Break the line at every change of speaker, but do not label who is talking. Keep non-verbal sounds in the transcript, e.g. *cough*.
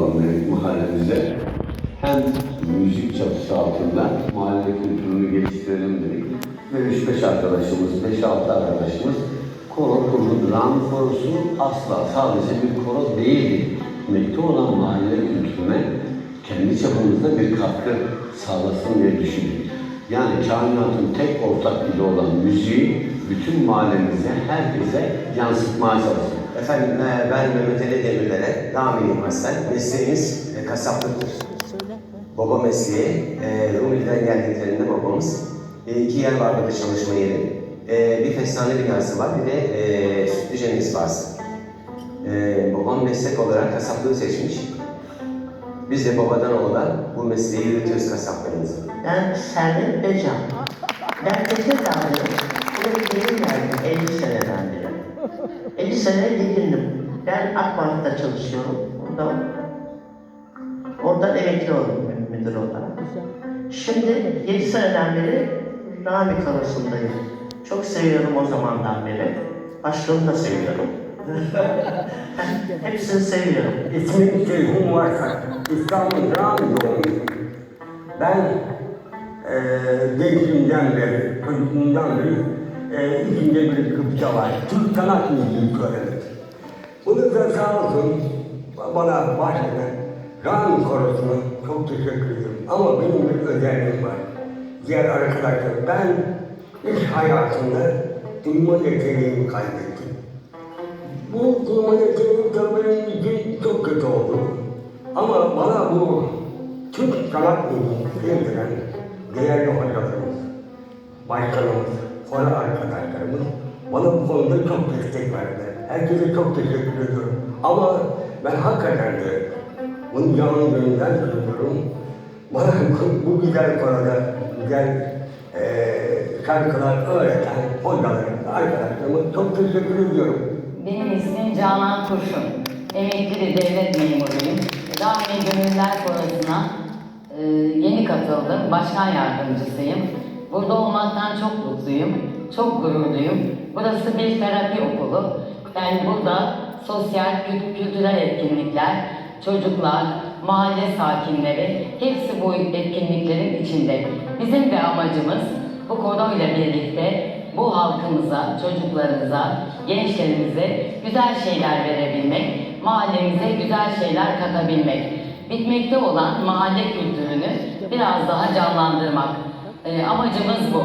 dedik mahallemize. Hem müzik çatısı altında mahalle kültürünü geliştirelim dedik. Ve 3-5 arkadaşımız, 5-6 arkadaşımız koro kurdu. Ram korosu asla sadece bir koro değildi. Mekte olan mahalle kültürüne kendi çapımızda bir katkı sağlasın diye düşündük. Yani kainatın tek ortak dili olan müziği bütün mahallemize, herkese yansıtmaya çalıştık.
Efendim e, ben Mehmet Ali Demirler'e Ramiyim Aslen. Mesleğimiz e, kasaplıktır. Baba mesleği, e, Rumeli'den geldiklerinde babamız e, iki yer var burada çalışma yeri. E, bir fesane binası var, bir de e, sütlüce misbahası. E, babam meslek olarak kasaplığı seçmiş. Biz de babadan oğula bu mesleği yürütüyoruz kasaplarımızı.
Ben Servet Becan. Ben Tekirdağ'dayım. Yeni geldim 50 seneden beri. 50 sene dikindim. Ben Akbank'ta çalışıyorum. Orada, oradan emekli oldum mü- müdür olarak. Şimdi 7 seneden beri Rami Karosu'ndayım. Çok seviyorum o zamandan beri. Başlığımı da seviyorum. *laughs* Hepsini seviyorum.
İsmim Ceyhun Varsak. İstanbul Rami doğumluyum. Ben eee gençliğimden beri, çocukluğumdan beri eee içimde bir kıpça var. Türk sanat müziği söylenir. Bunu da sağ olsun bana başlayan Rami Korosu'na çok teşekkür ediyorum. Ama benim bir özelliğim var. Diğer arkadaşlar ben iş hayatında duyma yeteneğimi kaybettim. Bu kurma yeteneğim tabii benim için çok kötü oldu. Ama bana bu Türk sanat müziğini sevdiren değerli hocalarımız, başkanımız, koro arkadaşlarımız bana bu konuda çok destek verdiler. Herkese çok teşekkür ediyorum. Ama ben hakikaten de bunu canlı gönülden söylüyorum. Bana bu, güzel konuda güzel eee şarkılar öğreten hocalarıma, arkadaşlarıma çok teşekkür ediyorum.
Benim ismim Canan Kurşun. Emekli devlet memuruyum. Rami Gönüller Korosu'na e, yeni katıldım. Başkan yardımcısıyım. Burada olmaktan çok mutluyum. Çok gururluyum. Burası bir terapi okulu. Ben burada sosyal, kült- kültürel etkinlikler, çocuklar, mahalle sakinleri hepsi bu etkinliklerin içinde. Bizim de amacımız bu ile birlikte bu halkımıza, çocuklarımıza, gençlerimize güzel şeyler verebilmek, mahallemize güzel şeyler katabilmek. Bitmekte olan mahalle kültürünü biraz daha canlandırmak. Ee, amacımız bu.